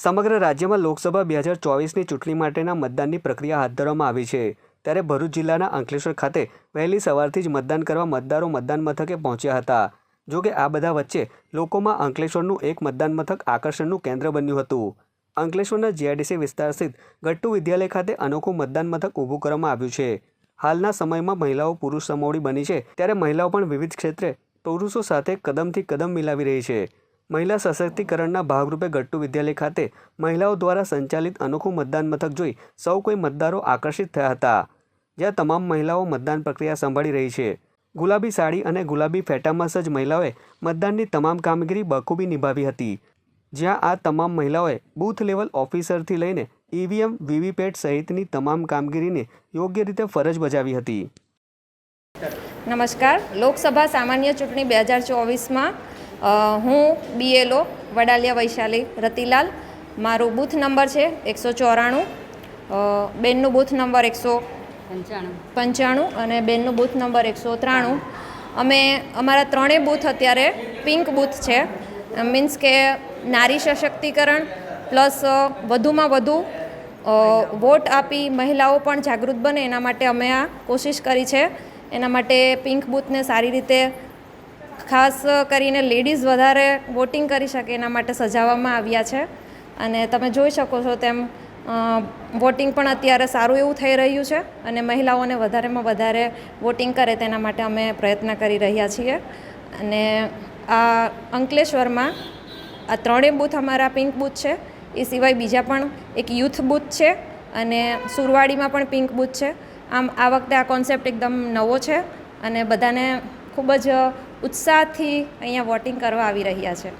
સમગ્ર રાજ્યમાં લોકસભા બે હજાર ચોવીસની ચૂંટણી માટેના મતદાનની પ્રક્રિયા હાથ ધરવામાં આવી છે. ત્યારે ભરૂચ જિલ્લાના અંકલેશ્વર ખાતે વહેલી સવારથી જ મતદાન કરવા મતદારો મતદાન મથકે પહોંચ્યા હતા. જો કે આ બધા વચ્ચે લોકોમાં અંકલેશ્વરનું એક મતદાન મથક આકર્ષણનું કેન્દ્ર બન્યું હતું. અંકલેશ્વરના જીઆઈડીસી વિસ્તાર સ્થિત ગટ્ટુ વિદ્યાલય ખાતે અનોખું મતદાન મથક ઊભું કરવામાં આવ્યું છે. હાલના સમયમાં મહિલાઓ પુરુષ સમોવડી બની છે, ત્યારે મહિલાઓ પણ વિવિધ ક્ષેત્રે પુરુષો સાથે કદમથી કદમ મિલાવી રહી છે. મહિલા સશક્તિકરણના ભાગરૂપે ગટ્ટુ વિદ્યાલય ખાતે મહિલાઓ દ્વારા સંચાલિત અનોખું મતદાન મથક જોઈ સૌ કોઈ મતદારો આકર્ષિત થયા હતા. જ્યાં તમામ મહિલાઓ મતદાન પ્રક્રિયા સંભાળી રહી છે. ગુલાબી સાડી અને ગુલાબી ફેટામાં સજ્જ મહિલાઓએ મતદાનની તમામ કામગીરી બખૂબી નિભાવી હતી. જ્યાં આ તમામ મહિલાઓએ બૂથ લેવલ ઓફિસરથી લઈને ઈવીએમ વીવીપેટ સહિતની તમામ કામગીરીને યોગ્ય રીતે ફરજ બજાવી હતી. નમસ્કાર. લોકસભા સામાન્ય ચૂંટણી બે હજાર ચોવીસમાં હું બીએલઓ વડાલિયા વૈશાલી રતિલાલ. મારો બૂથ નંબર છે એકસો ચોરાણું. બેનનું બૂથ નંબર એકસો પંચાણું. પંચાણું અને બેનનું બૂથ નંબર એકસો ત્રાણું. અમે અમારા ત્રણેય બૂથ અત્યારે પિંક બૂથ છે. મીન્સ કે નારી સશક્તિકરણ પ્લસ વધુમાં વધુ વોટ આપી મહિલાઓ પણ જાગૃત બને એના માટે અમે આ કોશિશ કરી છે. એના માટે પિંક બૂથને સારી રીતે ખાસ કરીને લેડીઝ વધારે વોટિંગ કરી શકે એના માટે સજાવવામાં આવ્યા છે. અને તમે જોઈ શકો છો તેમ વોટિંગ પણ અત્યારે સારું એવું થઈ રહ્યું છે અને મહિલાઓને વધારેમાં વધારે વોટિંગ કરે તેના માટે અમે પ્રયત્ન કરી રહ્યા છીએ. અને આ અંકલેશ્વરમાં આ ત્રણેય બૂથ અમારા પિંક બૂથ છે. એ સિવાય બીજા પણ એક યુથ બૂથ છે અને સુરવાડીમાં પણ પિંક બૂથ છે. આમ આ વખતે આ કોન્સેપ્ટ એકદમ નવો છે અને બધાને ખૂબ જ ઉત્સાહથી અહીંયા વોટિંગ કરવા આવી રહ્યા છે.